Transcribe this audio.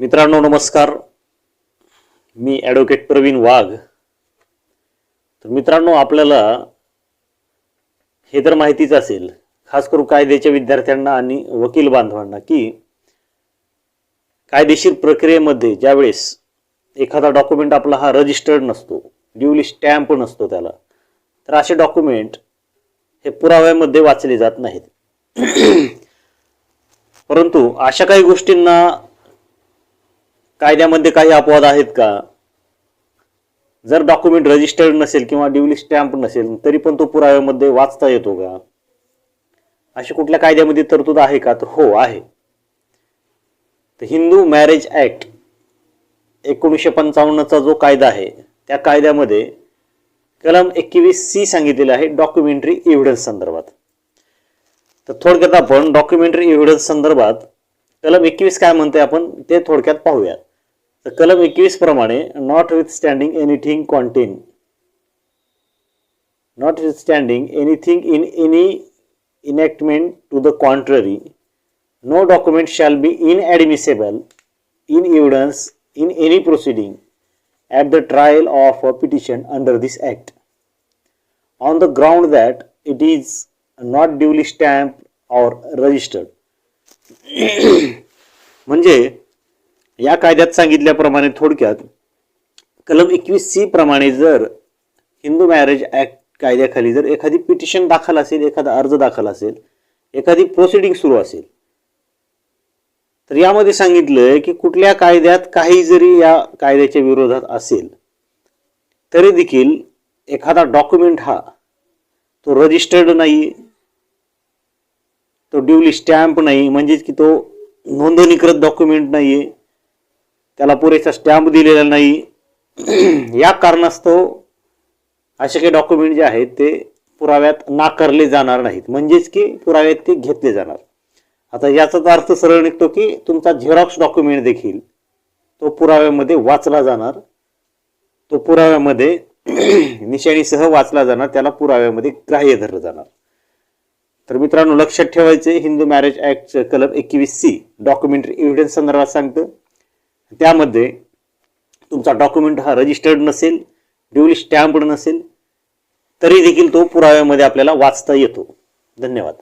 मित्रांनो नमस्कार. मी ॲडव्होकेट प्रवीण वाघ. तर मित्रांनो आपल्याला हे तर माहितीच असेल खास करून कायद्याच्या विद्यार्थ्यांना आणि वकील बांधवांना की कायदेशीर प्रक्रियेमध्ये ज्यावेळेस एखादा डॉक्युमेंट आपला हा रजिस्टर्ड नसतो ड्युली स्टॅम्प नसतो त्याला तर असे डॉक्युमेंट हे पुराव्यामध्ये वाचले जात नाहीत. परंतु अशा काही गोष्टींना कायद्यामध्ये काही अपवाद आहेत का? जर डॉक्युमेंट रजिस्टर्ड नसेल किंवा ड्युली स्टॅम्प नसेल तरी पण तो पुराव्यामध्ये वाचता येतो का? अशी कुठल्या कायद्यामध्ये तरतूद आहे का? तर हो आहे. तर हिंदू मॅरेज ऍक्ट एकोणीसशे पंचावन्नचा जो कायदा आहे त्या कायद्यामध्ये कलम एकवीस सी सांगितलेलं आहे डॉक्युमेंटरी एव्हिडन्स संदर्भात. तर थोडक्यात आपण डॉक्युमेंटरी एव्हिडन्स संदर्भात कलम एकवीस काय म्हणते आपण ते थोडक्यात पाहूयात. कलम एकवीस प्रमाणे notwithstanding anything contained notwithstanding anything in any enactment to the contrary no document shall be inadmissible in evidence in any proceeding at the trial of a petition under this act on the ground that it is not duly stamped or registered म्हणजे या कायद्यात सांगितल्याप्रमाणे थोडक्यात कलम एकवीस C प्रमाणे जर Hindu marriage act कायद्याखाली जर एखादी पिटिशन दाखल असेल एखादा अर्ज दाखल असेल एखादी प्रोसिडिंग सुरू असेल तर यामध्ये सांगितलंय की कुठल्या कायद्यात काही जरी या कायद्याच्या विरोधात असेल तरी देखील एखादा डॉक्युमेंट हा तो रजिस्टर्ड नाही तो ड्युली स्टॅम्प नाही म्हणजेच की तो नोंदणीकृत डॉक्युमेंट नाही आहे त्याला पुरेसा स्टॅम्प दिलेला नाही. या कारणास्तव असे काही डॉक्युमेंट जे आहेत ते पुराव्यात नाकारले जाणार नाहीत. म्हणजेच की पुराव्यात ते घेतले जाणार. आता याचाच अर्थ सरळ निघतो की तुमचा झेरॉक्स डॉक्युमेंट देखील तो पुराव्यामध्ये वाचला जाणार. तो पुराव्यामध्ये निशाणीसह वाचला जाणार. त्याला पुराव्यामध्ये ग्राह्य धरलं जाणार. तर मित्रांनो लक्षात ठेवायचे हिंदू मॅरेज ॲक्ट कलम एकवीस सी डॉक्युमेंटरी एव्हिडन्स संदर्भात सांगतं. त्यामध्ये तुमचा डॉक्युमेंट हा रजिस्टर्ड नसेल ड्युली स्टॅम्प्ड नसेल तरी देखील तो पुराव्यामध्ये आपल्याला वाचता येतो. धन्यवाद.